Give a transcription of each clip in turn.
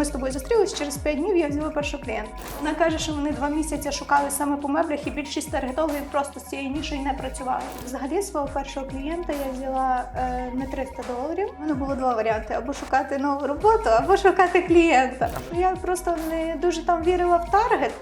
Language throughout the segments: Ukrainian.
ми з тобою зустрілися, через 5 днів я взяла першого клієнта. Вона каже, що вони два місяці шукали саме по меблях, і більшість таргетологів просто з цією нішою не працювали. Взагалі свого першого клієнта я взяла е, не 300 доларів. У мене було два варіанти: або шукати нову роботу, або шукати клієнта. Я просто не дуже там вірила в таргет.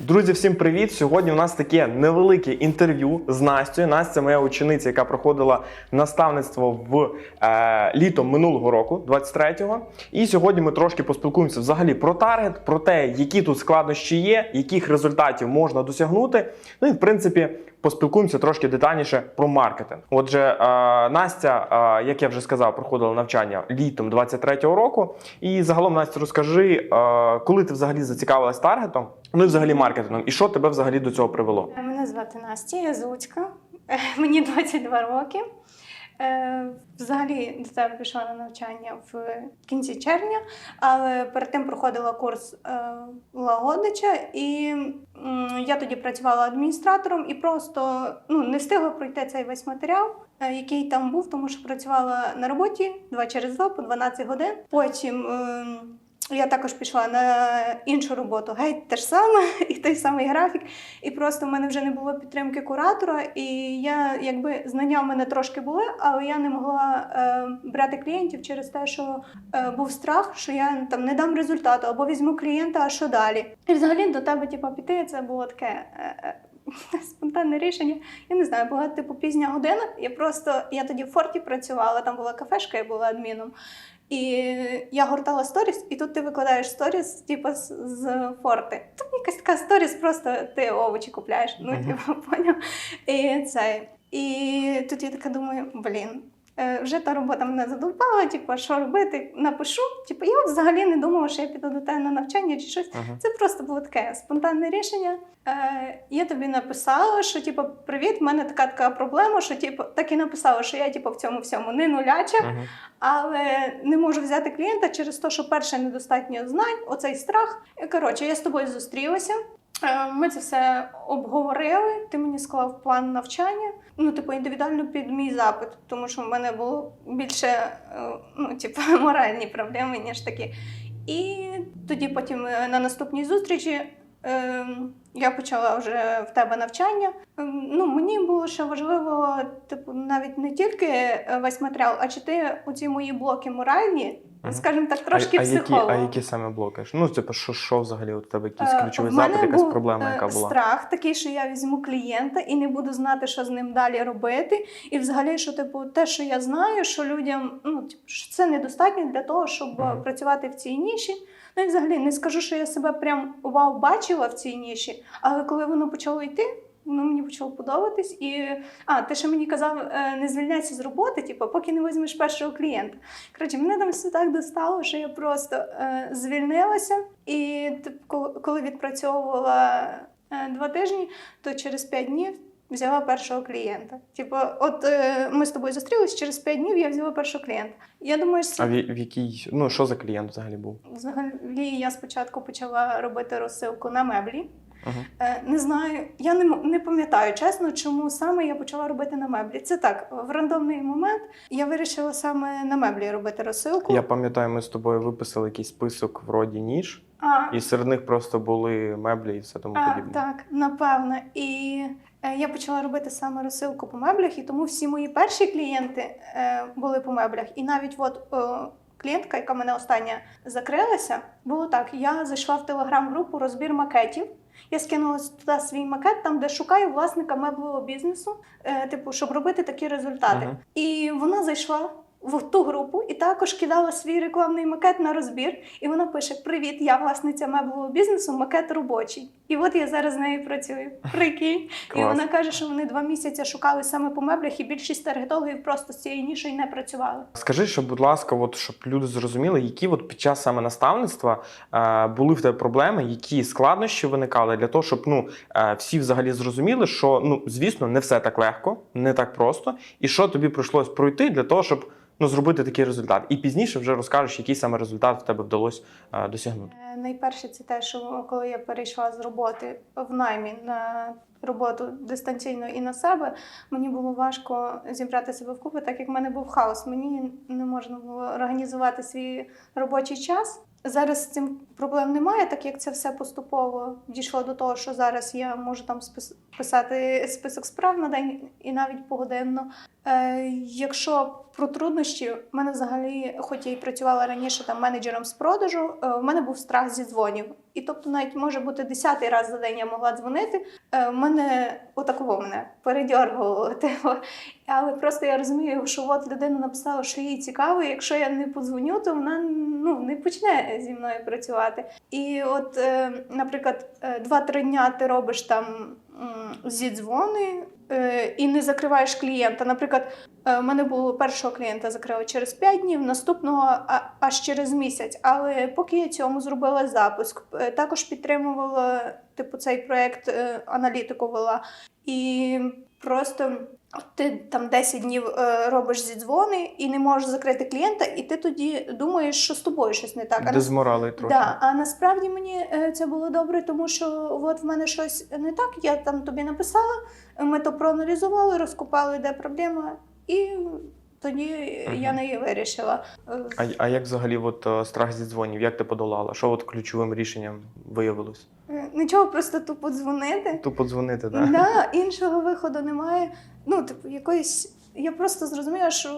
Друзі, всім привіт! Сьогодні у нас таке невелике інтерв'ю з Настю. Настя моя учениця, яка проходила наставництво в е, літом минулого року, 23-го. І сьогодні ми трошки поспілкуємося взагалі про таргет, про те, які тут складнощі є, яких результатів можна досягнути. Ну і в принципі. Поспілкуємося трошки детальніше про маркетинг. Отже, е, Настя, е, як я вже сказав, проходила навчання літом 23-го року. І загалом, Настя, розкажи, е, коли ти взагалі зацікавилась таргетом, ну і взагалі маркетингом, і що тебе взагалі до цього привело? Мене звати Настя, я з Луцька. Мені 22 роки. Взагалі до тебе пішла на навчання в кінці червня, але перед тим проходила курс лагодича, і я тоді працювала адміністратором і просто ну, не встигла пройти цей весь матеріал, е, який там був, тому що працювала на роботі 2 через 2 по 12 годин. Потім. Я також пішла на іншу роботу, геть те ж саме, і той самий графік. І просто в мене вже не було підтримки куратора, і я якби знання в мене трошки були, але я не могла е, брати клієнтів через те, що е, був страх, що я там не дам результату або візьму клієнта, а що далі. І взагалі до тебе, типу, піти, це було таке. Е, е, Спонтанне рішення. Я не знаю, була типу пізня година. Я просто я тоді в форті працювала, там була кафешка, я була адміном. І я гортала сторіс, і тут ти викладаєш сторіс, типу, з, з форти. Тут якась така сторіс, просто ти овочі купляєш. Ну, типу, поняв. І це. І тут я така думаю, блін. Е, Вже та робота мене задовбала, типу, що робити, напишу. Типу, я взагалі не думала, що я піду до тебе на навчання чи щось. Ага. Це просто було таке спонтанне рішення. Е, я тобі написала, що типу, привіт, в мене така така проблема, що типу, так і написала, що я типу, в цьому всьому не нуляча, Ага. але не можу взяти клієнта через те, що перше недостатньо знань, оцей страх. Коротше, я з тобою зустрілася. Е, Ми це все обговорили. Ти мені склав план навчання. Ну, типу, індивідуально під мій запит, тому що в мене було більше е, ну, типу, моральні проблеми, ніж такі. І тоді потім е, на наступній зустрічі я почала вже в тебе навчання. Ну, мені було ще важливо, типу, навіть не тільки весь матеріал, а чи ти оці мої блоки моральні. Скажімо так, трошки а, а, які, а які саме блоки? Ну, типу, що, що взагалі у тебе якийсь Е, ключовий запит, якась був, проблема, е, яка була? Страх такий, що я візьму клієнта і не буду знати, що з ним далі робити. І взагалі, що типу, те, що я знаю, що людям ну, типу, що це недостатньо для того, щоб е, Мгм. працювати в цій ніші. Ну і взагалі не скажу, що я себе прям вау бачила в цій ніші, але коли воно почало йти. Ну, мені почало подобатись, і а ти ще мені казав, е, не звільняйся з роботи, типу, поки не візьмеш першого клієнта. Коротше, мене там все так достало, що я просто е, звільнилася, і типу, коли- відпрацьовувала е, два тижні, то через п'ять днів взяла першого клієнта. Типу, от е, ми з тобою зустрілись, через п'ять днів я взяла першого клієнта. Я думаю, що А в, в якій, ну, що за клієнт взагалі був? взагалі я спочатку почала робити розсилку на меблі. Ага. Е, Не знаю, я не, не пам'ятаю чесно, чому саме я почала робити на меблі. Це так, в рандомний момент я вирішила саме на меблі робити розсилку. Я пам'ятаю, ми з тобою виписали якийсь список вроді ніж, А, і серед них просто були меблі і все тому а, подібне. так, напевно. І е, я почала робити саме розсилку по меблях, і тому всі мої перші клієнти е, були по меблях. І навіть от е, клієнтка, яка мене остання закрилася, було так: я зайшла в телеграм-групу розбір макетів. Я скинула туди свій макет, там де шукаю власника меблевого бізнесу, е, типу, щоб робити такі результати. Ага. І вона зайшла в ту групу і також кидала свій рекламний макет на розбір. І вона пише: Привіт, я власниця меблевого бізнесу, макет робочий. І от я зараз з нею працюю. Прикинь. І вона каже, що вони два місяці шукали саме по меблях, і більшість таргетологів просто з цією нішою не працювали. Скажи, що, будь ласка, от, щоб люди зрозуміли, які от під час саме наставництва е, були в тебе проблеми, які складнощі виникали для того, щоб ну, е, всі взагалі зрозуміли, що ну, звісно, не все так легко, не так просто, і що тобі прийшлось пройти для того, щоб ну, зробити такий результат. І пізніше вже розкажеш, який саме результат в тебе вдалося е, досягнути. Найперше, це те, що коли я перейшла з роботи в наймі на роботу дистанційно і на себе, мені було важко зібрати себе вкупи, так як в мене був хаос. Мені не можна було організувати свій робочий час. Зараз з цим проблем немає, так як це все поступово дійшло до того, що зараз я можу там писати список справ на день і навіть погодинно. Е, якщо про труднощі, в мене взагалі, хоч я і працювала раніше там менеджером з продажу, е, в мене був страх зі дзвонів. І тобто, навіть може бути десятий раз за день я могла дзвонити. Е, в мене отаково мене передьоргувало. Але просто я розумію, що от людина написала, що їй цікаво, і якщо я не подзвоню, то вона ну, не почне зі мною працювати. І от, е, наприклад, е, два-три дня ти робиш там м, зідзвони е, і не закриваєш клієнта. Наприклад, е, в мене було першого клієнта закрили через 5 днів, наступного аж через місяць. Але поки я цьому зробила запуск, е, також підтримувала типу цей проект, е, аналітику вела. І просто ти там 10 днів е, робиш зідзвони і не можеш закрити клієнта, і ти тоді думаєш, що з тобою щось не так. Дезморали трохи. Да, а насправді мені е, це було добре, тому що от в мене щось не так. Я там тобі написала, ми то проаналізували, розкопали, де проблема, і тоді я не вирішила. А, а як взагалі от, е, страх зі дзвонів? Як ти подолала? Що от ключовим рішенням виявилось? е, Нічого, просто тупо дзвонити. Тупо дзвонити, так? Да, іншого виходу немає. Ну, типу, якоїсь. Я просто зрозуміла, що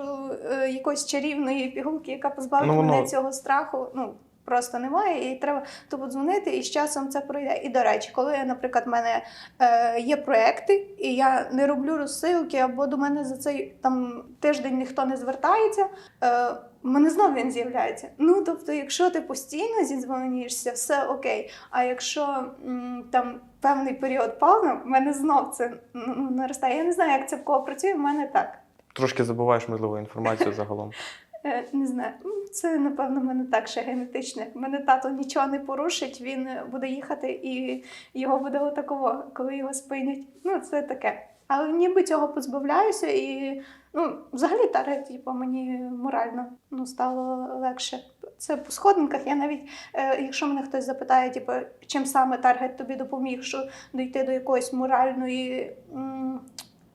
е, якоїсь чарівної пігулки, яка позбавить Ну, мене цього страху, ну просто немає, і треба тупо дзвонити, і з часом це пройде. І до речі, коли, наприклад, в мене е, є проекти, і я не роблю розсилки, або до мене за цей там тиждень ніхто не звертається. Е, в мене знов він з'являється. Ну тобто, якщо ти постійно зідзвонюєшся, все окей. А якщо там певний період паузу, в мене знов це ну, наростає. Я не знаю, як це в кого працює, в мене так. Трошки забуваєш, можливо, інформацію загалом. Е, Не знаю, це напевно мене так ще генетичне. Мене тато нічого не порушить, він буде їхати і його буде отаково, коли його спинять. Ну, це таке. Але ніби цього позбавляюся, і ну, взагалі таргет, типу, мені морально ну, стало легше. Це по сходинках. Я навіть, е, якщо мене хтось запитає, типу, чим саме таргет тобі допоміг, що дійти до якоїсь моральної. м,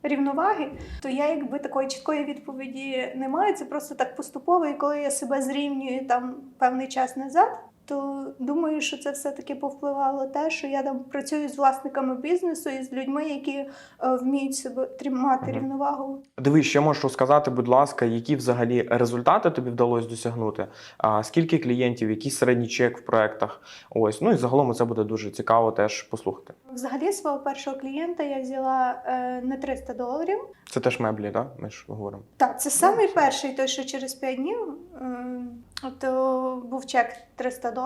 Рівноваги, то я якби такої чіткої відповіді не маю. Це просто так поступово, і коли я себе зрівнюю там певний час назад, то думаю, що це все-таки повпливало те, що я там працюю з власниками бізнесу і з людьми, які е, вміють себе тримати рівновагу. Дивись, ще можеш розказати, будь ласка, які взагалі результати тобі вдалося досягнути? А, скільки клієнтів, який середній чек в проектах? Ось, ну і загалом це буде дуже цікаво теж послухати. Взагалі, свого першого клієнта я взяла е, на 300 доларів. Це теж меблі, так? Ми ж говоримо. Так, це самий перший, той, що через 5 днів. е, То був чек 300 доларів.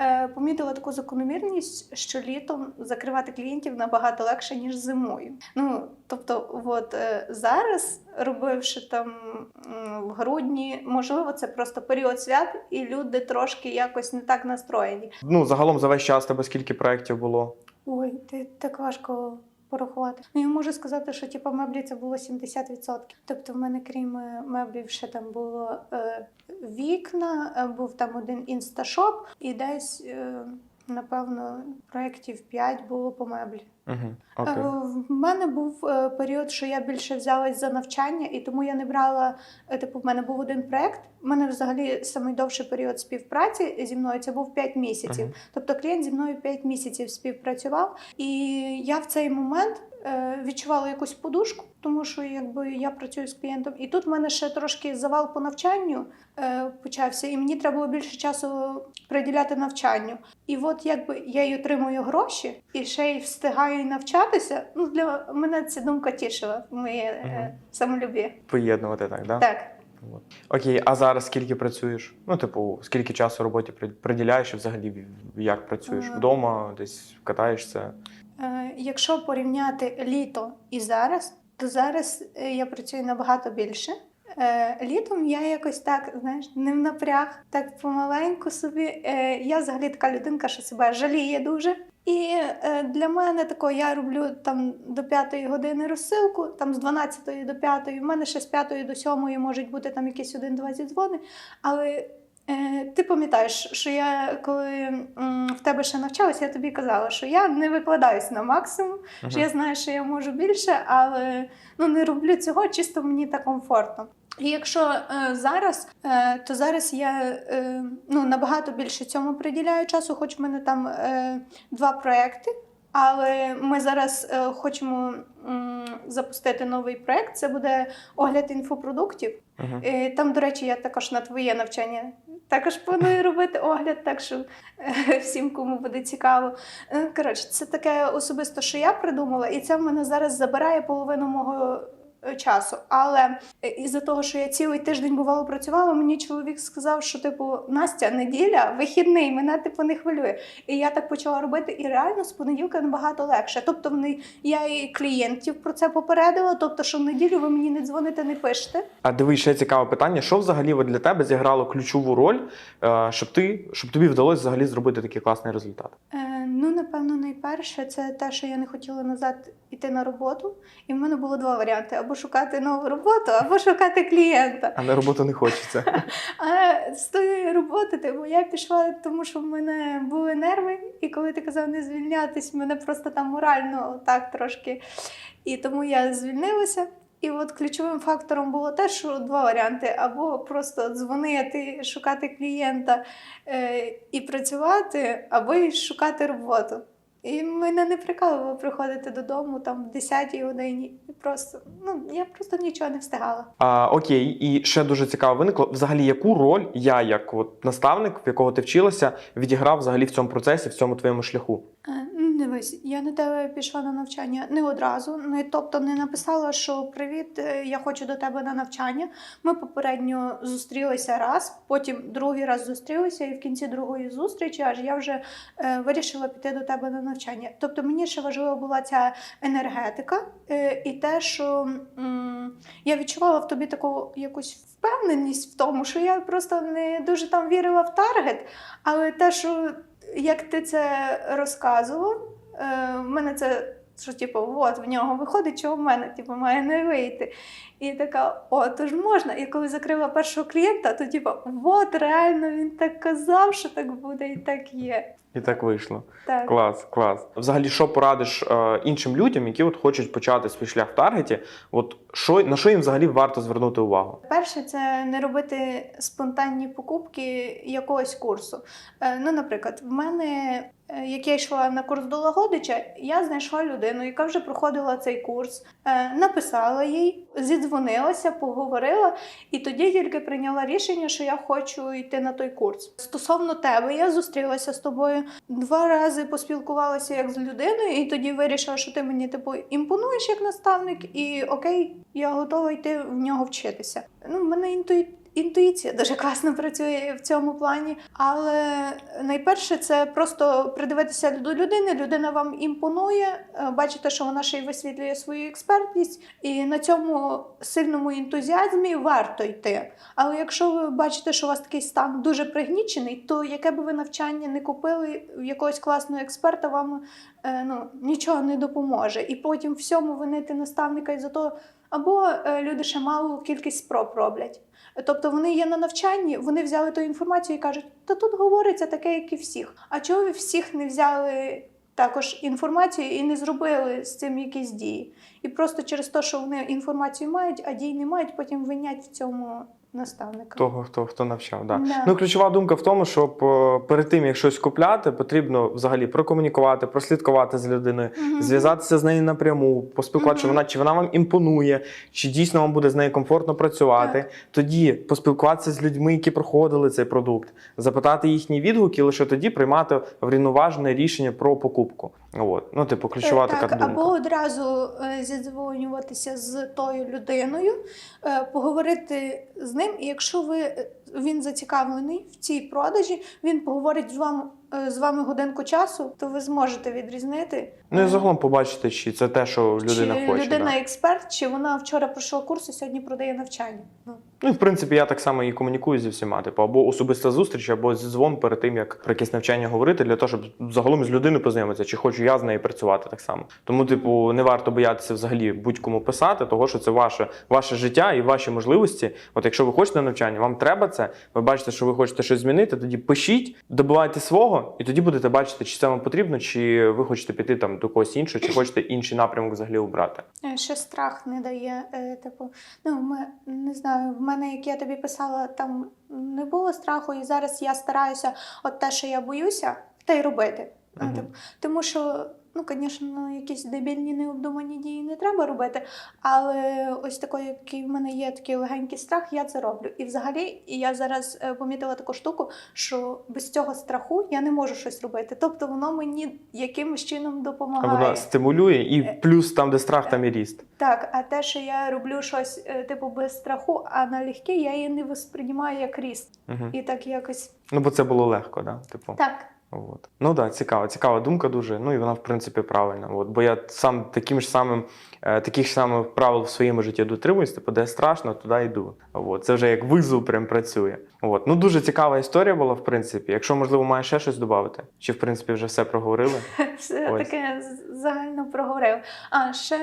Е, Помітила таку закономірність, що літом закривати клієнтів набагато легше, ніж зимою. Ну, тобто, от е, зараз, робивши там в грудні, можливо, це просто період свят, і люди трошки якось не так настроєні. Ну, загалом за весь час тебе скільки проєктів було? Ой, ти так важко порахувати. Ну, я можу сказати, що типу, меблі це було 70%. Тобто, в мене, крім е, меблів, ще там було е, вікна, е, був там один інсташоп, і десь, е, напевно, проєктів 5 було по меблі. Угу. Окей. В мене був е, період, що я більше взялась за навчання, і тому я не брала. е, Типу, в мене був один проект. У мене взагалі найдовший період співпраці зі мною це був 5 місяців. Мгм. Тобто клієнт зі мною 5 місяців співпрацював, і я в цей момент відчувала якусь подушку, тому що якби я працюю з клієнтом, і тут в мене ще трошки завал по навчанню е, почався, і мені треба було більше часу приділяти навчанню. І от якби я й отримую гроші і ще й встигаю навчатися. Ну для мене ця думка тішила моє е, самолюбі. Поєднувати так, да? Так. От. Окей, а зараз скільки працюєш? Ну, типу, скільки часу роботі приділяєш і взагалі як працюєш? Е. Вдома, десь катаєшся? Е, Якщо порівняти літо і зараз, то зараз е, я працюю набагато більше. Е, Літом я якось так, знаєш, не в напряг, так помаленьку собі. Я взагалі така людинка, що себе жаліє дуже. І для мене тако я роблю там до п'ятої години розсилку, там з 12 до 5, в мене ще з 5 до 7 можуть бути там якісь один-два зідзвони. Але Ти пам'ятаєш, що я коли в тебе ще навчалася, я тобі казала, що я не викладаюсь на максимум, що я знаю, що я можу більше, але ну, не роблю цього, чисто мені так комфортно. І якщо е, зараз, е, то зараз я е, ну, набагато більше цьому приділяю часу, хоч в мене там е, два проекти. Але ми зараз е, хочемо м, запустити новий проект. Це буде огляд інфопродуктів. Мгм. Е, Там, до речі, я також на твоє навчання також планую робити огляд, так що е, всім, кому буде цікаво. Е, Коротше, це таке особисто, що я придумала, і це в мене зараз забирає половину мого часу. Але е, із-за того, що я цілий тиждень бувало працювала, мені чоловік сказав, що типу Настя, неділя, вихідний, мене типу не хвилює. І я так почала робити, і реально з понеділка набагато легше. Тобто, вони я і клієнтів про це попередила. Тобто, що в неділю ви мені не дзвоните, не пишете. А дивись, ще цікаве питання: що взагалі для тебе зіграло ключову роль, е, щоб ти щоб тобі вдалося взагалі зробити такий класний результат? Е, ну, напевно, найперше це те, що я не хотіла назад іти на роботу. І в мене було два варіанти: або шукати нову роботу, або шукати клієнта. А на роботу не хочеться. А з тої роботи, типу, я пішла, тому що в мене були нерви, і коли ти казав не звільнятись, мене просто там морально так трошки. І тому я звільнилася. І от ключовим фактором було те, що два варіанти: або просто дзвонити, шукати клієнта е, і працювати, або й шукати роботу. І мене не прикалувало приходити додому там в 10-й годині. І просто ну я просто нічого не встигала. А, окей, і ще дуже цікаво виникло. Взагалі, яку роль я, як от наставник, в якого ти вчилася, відіграв взагалі в цьому процесі, в цьому твоєму шляху? Е, Дивись, я на тебе пішла на навчання не одразу. Не, тобто не написала, що привіт, е, я хочу до тебе на навчання. Ми попередньо зустрілися раз, потім другий раз зустрілися, і в кінці другої зустрічі аж я вже е, вирішила піти до тебе на навчання. Тобто мені ще важлива була ця енергетика е, і те, що м, я відчувала в тобі таку якусь впевненість в тому, що я просто не дуже там вірила в таргет, але те, що як ти це розказував, е, в мене це. Що, типу, от в нього виходить, що в мене типу, має не вийти. І така, о, то ж можна. І коли закрила першого клієнта, то типу, от реально він так казав, що так буде, і так є. І так вийшло. Так. Клас, клас. Взагалі, що порадиш е, іншим людям, які от хочуть почати свій шлях в таргеті? От що на що їм взагалі варто звернути увагу? Перше, це не робити спонтанні покупки якогось курсу. Е, Ну, наприклад, в мене, е, як я йшла на курс до Лагодича, я знайшла людину, яка вже проходила цей курс, е, написала їй, зідзвонилася, поговорила, і тоді тільки прийняла рішення, що я хочу йти на той курс. Стосовно тебе, я зустрілася з тобою два рази поспілкувалася як з людиною, і тоді вирішила, що ти мені типу імпонуєш як наставник, і окей, я готова йти в нього вчитися. Ну, мене інтуї... інтуїція дуже класно працює в цьому плані. Але найперше це просто придивитися до людини. Людина вам імпонує, е, бачите, що вона ще й висвітлює свою експертність, і на цьому сильному ентузіазмі варто йти. Але якщо ви бачите, що у вас такий стан дуже пригнічений, то яке би ви навчання не купили в якогось класного експерта, вам е, ну, нічого не допоможе. І потім всьому винити наставника із-за того, або е, люди ще малу кількість спроб роблять. Тобто вони є на навчанні, вони взяли ту інформацію і кажуть, та тут говориться таке, як і всіх. А чого ви всіх не взяли також інформацію і не зробили з цим якісь дії? І просто через те, що вони інформацію мають, а дій не мають, потім винять в цьому наставника. Того, хто хто навчав. Да. Да. Ну, ключова думка в тому, щоб е, перед тим, як щось купляти, потрібно взагалі прокомунікувати, прослідкувати з людиною, Мгм. зв'язатися з нею напряму, поспілкуватися, Мгм. вона чи вона вам імпонує, чи дійсно вам буде з нею комфортно працювати. Тоді поспілкуватися з людьми, які проходили цей продукт, запитати їхні відгуки, лише тоді приймати врівноважене рішення про покупку. От. Ну, типу, ключова так, така так, думка. Або одразу е, зідзвонюватися з тою людиною, е, поговорити з ним, і якщо ви е, він зацікавлений в цій продажі, він поговорить з вами е, з вами годинку часу, то ви зможете відрізнити. Ну і е, загалом побачити, чи це те, що людина чи хоче. людина да. експерт, чи вона вчора пройшла курс і сьогодні продає навчання. Ну Ну, і в принципі, я так само і комунікую зі всіма. Типу, або особиста зустріч, або зідзвон перед тим, як про якесь навчання говорити, для того, щоб загалом з людиною познайомитися, чи хочу я з нею працювати так само. Тому, типу, не варто боятися взагалі будь-кому писати, того що це ваше, ваше життя і ваші можливості. От якщо ви хочете навчання, вам треба це. Це. Ви бачите, що ви хочете щось змінити, тоді пишіть, добивайте свого, і тоді будете бачити, чи це вам потрібно, чи ви хочете піти там до когось іншого, чи хочете інший напрямок взагалі обрати. Е, Ще страх не дає. е, Типу, ну ми не знаю, в мене, як я тобі писала, там не було страху, і зараз я стараюся, от те, що я боюся, те й робити. Типу, тому що, ну, звісно, якісь дебільні необдумані дії не треба робити. Але ось такий, який в мене є такий легенький страх, я це роблю. І взагалі я зараз е, помітила таку штуку, що без цього страху я не можу щось робити. Тобто воно мені якимось чином А допомагає. воно стимулює, і Е, плюс там, де страх, там і ріст. Так, а те, що я роблю щось е, типу без страху, а налегке, я її не восприймаю як ріст. Угу. І так якось Ну, бо це було легко, да? Типу. так. От. Ну так, да, цікава, цікава думка дуже. Ну і вона, в принципі, правильна. От. Бо я сам таким ж самим, е, таких ж самих правил в своєму житті дотримуюсь, типу, де страшно, туди йду. От. Це вже як визов прям працює. От. Ну, дуже цікава історія була, в принципі. Якщо, можливо, маєш ще щось додати, чи в принципі вже все проговорили. Все Ось. таке загально проговорив. А ще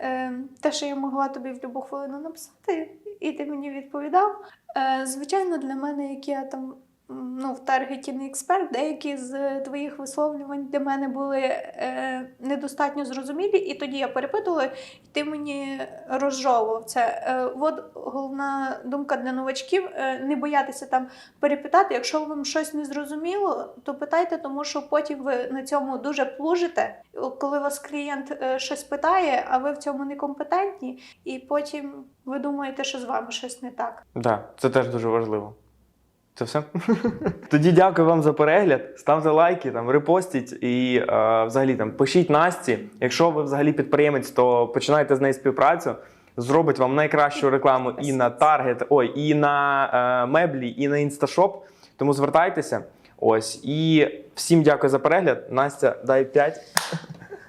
е, те, що я могла тобі в будь-яку хвилину написати, і ти мені відповідав. Е, звичайно, для мене, як я там. Ну, в таргеті не експерт, деякі з твоїх висловлювань для мене були е, недостатньо зрозумілі, і тоді я перепитувала, і ти мені розжовував це. Е, от головна думка для новачків: е, не боятися там перепитати. Якщо вам щось не зрозуміло, то питайте, тому що потім ви на цьому дуже плужите. Коли вас клієнт е, щось питає, а ви в цьому некомпетентні, і потім ви думаєте, що з вами щось не так. Так, да, це теж дуже важливо. Це все? Тоді дякую вам за перегляд. Ставте лайки, там, репостіть і е, взагалі там пишіть Насті. Якщо ви взагалі підприємець, то починайте з нею співпрацю. Зробить вам найкращу рекламу і на таргет, ой, і на е, меблі, і на інсташоп. Тому звертайтеся. Ось і всім дякую за перегляд. Настя, дай 5.